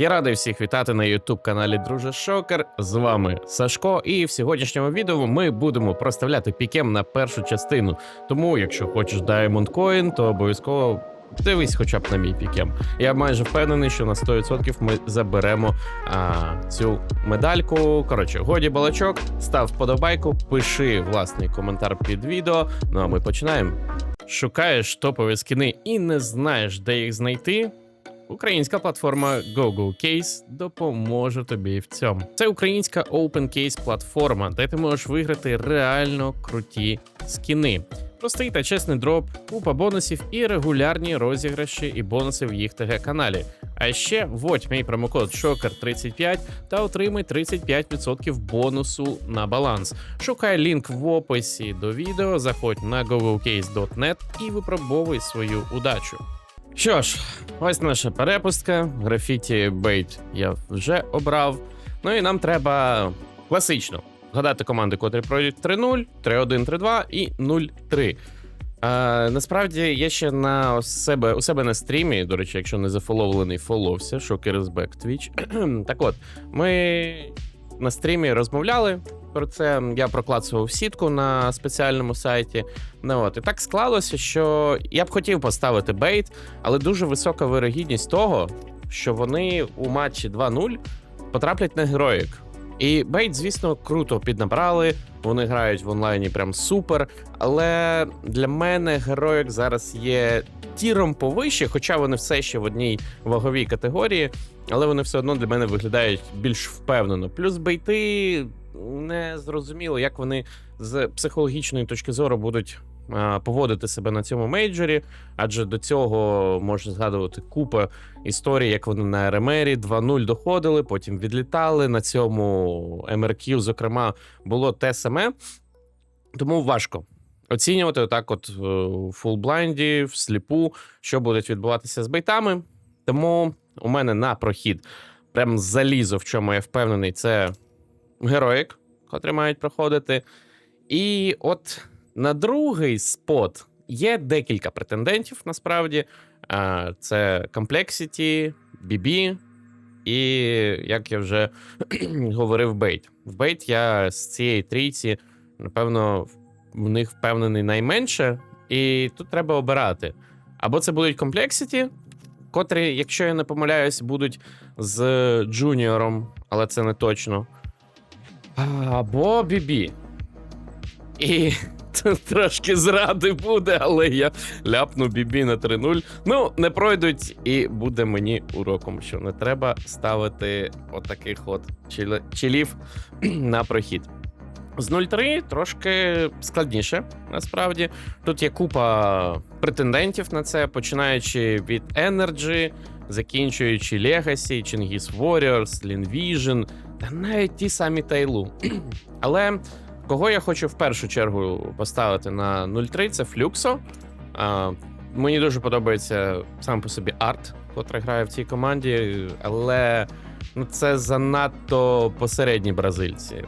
Я радий всіх вітати на youtube каналі Друже Шокер. З вами Сашко. І в сьогоднішньому відео ми будемо проставляти пікем на першу частину. Тому, якщо хочеш Diamond Coin, то обов'язково дивись хоча б на мій пікем. Я майже впевнений, що на 100% ми заберемо а, цю медальку. Коротше, годі балачок, став вподобайку, пиши власний коментар під відео. Ну а ми починаємо. Шукаєш топові скини і не знаєш, де їх знайти. Українська платформа GoGo Case допоможе тобі в цьому. Це українська Open Case платформа, де ти можеш виграти реально круті скіни. Простий та чесний дроп, купа бонусів і регулярні розіграші і бонуси в їх ТГ каналі. А ще вводь мій промокод SHOKER35 та отримай 35% бонусу на баланс. Шукай лінк в описі до відео, заходь на gogocase.net і випробовуй свою удачу. Що ж, ось наша перепустка. Графіті бейт я вже обрав. Ну і нам треба класично згадати команди, котрі пройдуть 3-0, 3-1, 3-2 і 0-3. А, насправді я ще на себе у себе на стрімі, до речі, якщо не зафоловлений, фоловся, Шокерсбек Twitch. так от, ми на стрімі розмовляли про це. Я проклацував сітку на спеціальному сайті. Ну от і так склалося, що я б хотів поставити бейт, але дуже висока вирогідність того, що вони у матчі 2-0 потраплять на героїк. І бейт, звісно, круто піднабрали. Вони грають в онлайні прям супер. Але для мене героїк зараз є тіром повище, хоча вони все ще в одній ваговій категорії, але вони все одно для мене виглядають більш впевнено. Плюс бейти не зрозуміло, як вони з психологічної точки зору будуть поводити себе на цьому мейджорі, адже до цього можна згадувати купа історій, як вони на РМРі 2-0 доходили, потім відлітали. На цьому МРК, зокрема, було те саме. Тому важко оцінювати отак, от е, у фулблайнді, сліпу, що буде відбуватися з бейтами. Тому у мене на прохід прям залізо, в чому я впевнений, це героїк, котрі мають проходити. І от на другий спот є декілька претендентів насправді. Це Complexity, BB і, як я вже говорив, Бейт. В Бейт я з цієї трійці, напевно, в них впевнений найменше, і тут треба обирати. Або це будуть Complexity, котрі, якщо я не помиляюсь, будуть з Джуніором, але це не точно. Або BB. І трошки зради буде, але я ляпну BB на 3-0. Ну, не пройдуть, і буде мені уроком, що не треба ставити отаких от чілів на прохід. З 0-3 трошки складніше, насправді. Тут є купа претендентів на це, починаючи від Energy, закінчуючи Legacy, Chingis Warriors, Linvision, та навіть ті самі Тайлу. Але кого я хочу в першу чергу поставити на 0-3, це Флюксо. А, мені дуже подобається сам по собі арт, котрий грає в цій команді, але ну, це занадто посередні бразильці.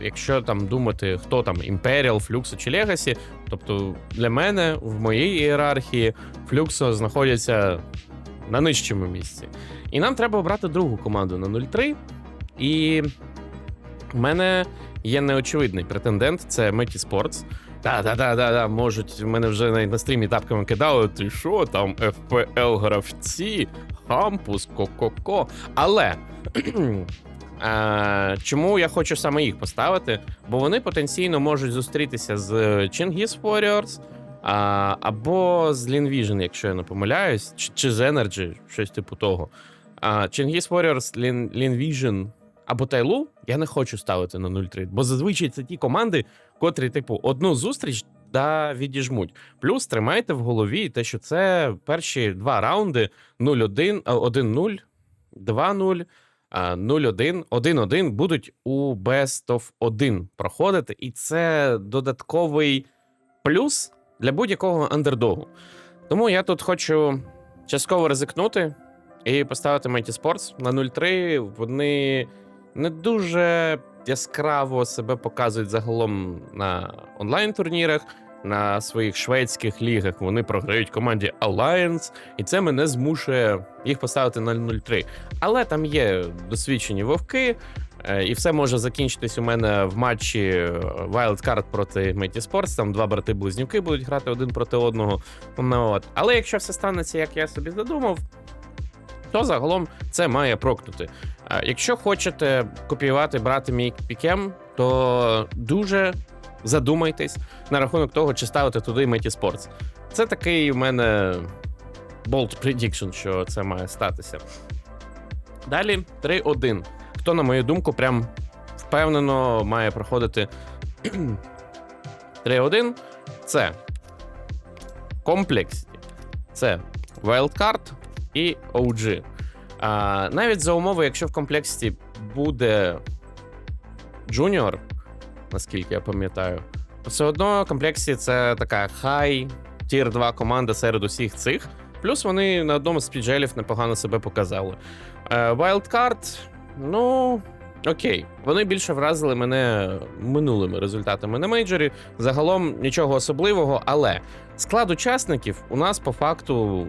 Якщо там думати, хто там Imperial, Флюксо чи Legacy, тобто для мене в моїй ієрархії Флюксо знаходяться на нижчому місці. І нам треба обрати другу команду на 0-3. І в мене є неочевидний претендент це Меті Спортс. Да, да, да, да, да, можуть. Мене вже на стрімі тапками кидали. Ти що, там FPL гравці, Хампус, Ко-Ко-Ко. Але а, чому я хочу саме їх поставити? Бо вони потенційно можуть зустрітися з Chingis Warriors, а, або з Linvision, якщо я не помиляюсь, чи, чи з Energy, щось типу того. А, Chingis Warriors, Linvision або Тайлу я не хочу ставити на 0-3, бо зазвичай це ті команди, котрі, типу, одну зустріч да відіжмуть. Плюс тримайте в голові те, що це перші два раунди 0-1, 1-0, 2-0. 0-1, 1-1 будуть у Best of 1 проходити, і це додатковий плюс для будь-якого андердогу. Тому я тут хочу частково ризикнути і поставити Mighty Sports на 0-3. Вони не дуже яскраво себе показують загалом на онлайн-турнірах. на своїх шведських лігах вони програють команді Alliance, і це мене змушує їх поставити на 0-3. Але там є досвідчені вовки, е, і все може закінчитись у мене в матчі е, Wildcard проти Metis Sports. Там два брати-близнюки будуть грати один проти одного. Ну, от. Але якщо все станеться, як я собі задумав, то загалом це має прокнути. Якщо хочете копіювати, брати мій пікем, то дуже задумайтесь на рахунок того, чи ставити туди Metis Sports. Це такий у мене bold prediction, що це має статися. Далі 3-1. Хто, на мою думку, прям впевнено має проходити 3-1. Це Complexity, це Wildcard і OG. А, навіть за умови, якщо в комплексі буде Junior, наскільки я пам'ятаю, то все одно комплексі це така хай тір 2 команда серед усіх цих. Плюс вони на одному з піджелів непогано себе показали. Е, Wildcard, ну. Окей, вони більше вразили мене минулими результатами на мейджорі. Загалом нічого особливого, але склад учасників у нас по факту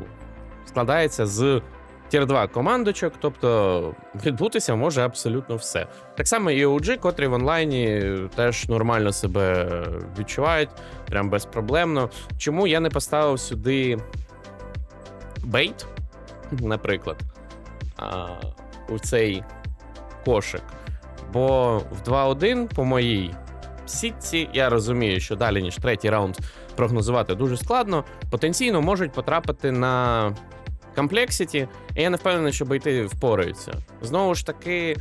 складається з тір 2 командочок, тобто відбутися може абсолютно все. Так само і OG, котрі в онлайні теж нормально себе відчувають, прям безпроблемно. Чому я не поставив сюди бейт, наприклад, у цей кошик? Бо в 2-1 по моїй сітці я розумію, що далі ніж третій раунд прогнозувати дуже складно. Потенційно можуть потрапити на комплексіті, і я не впевнений, що бейти впораються. Знову ж таки,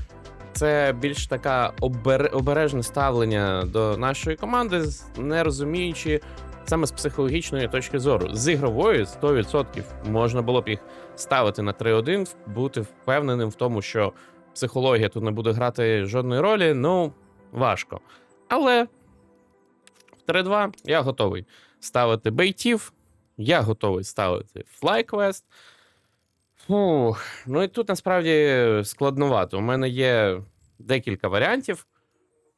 це більш така обер... обережне ставлення до нашої команди, не розуміючи саме з психологічної точки зору. З ігрової 100% можна було б їх ставити на 3-1, бути впевненим в тому, що психологія тут не буде грати жодної ролі. Ну, важко. Але в 3-2 я готовий ставити бейтів, я готовий ставити FlyQuest. Фух, ну і тут насправді складновато. У мене є декілька варіантів.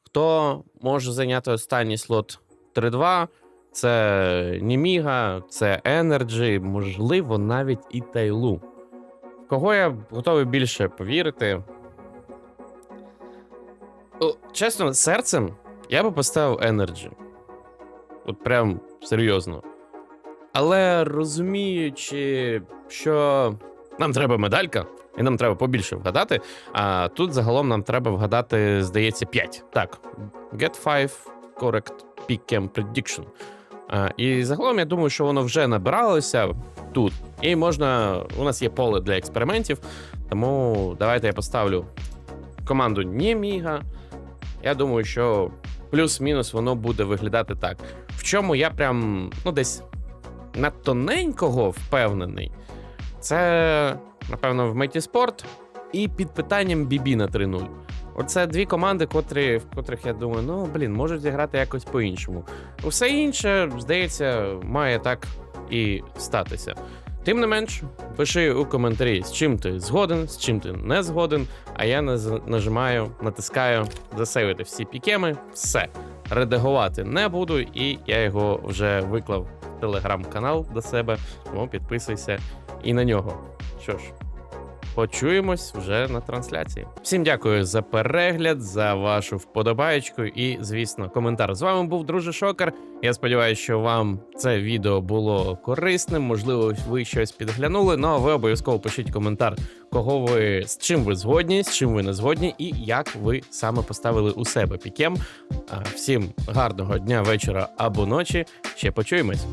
Хто може зайняти останній слот 3-2? Це Німіга, це Energy, можливо, навіть і Тайлу. Кого я готовий більше повірити? О, чесно, серцем я би поставив Energy. От прям серйозно. Але розуміючи, що нам треба медалька, і нам треба побільше вгадати. А тут загалом нам треба вгадати, здається, 5. Так, get 5 correct pick prediction. А, і загалом я думаю, що воно вже набиралося тут. І можна. У нас є поле для експериментів. Тому давайте я поставлю команду Нєміга. Я думаю, що плюс-мінус воно буде виглядати так. В чому я прям ну десь на тоненького впевнений. Це, напевно, в Меті Спорт і під питанням Бібі на 3-0. Оце дві команди, котрі, в котрих я думаю, ну блін, можуть зіграти якось по-іншому. Усе інше, здається, має так і статися. Тим не менш, пиши у коментарі, з чим ти згоден, з чим ти не згоден. А я нажимаю, натискаю засейвити всі пікеми. Все. Редагувати не буду, і я його вже виклав в телеграм-канал до себе, тому підписуйся і на нього. Що ж, почуємось вже на трансляції. Всім дякую за перегляд, за вашу вподобаєчку і, звісно, коментар. З вами був друже Шокер. Я сподіваюся, що вам це відео було корисним. Можливо, ви щось підглянули. Ну а ви обов'язково пишіть коментар, кого ви з чим ви згодні, з чим ви не згодні, і як ви саме поставили у себе пікем. Всім гарного дня, вечора або ночі. Ще почуємось.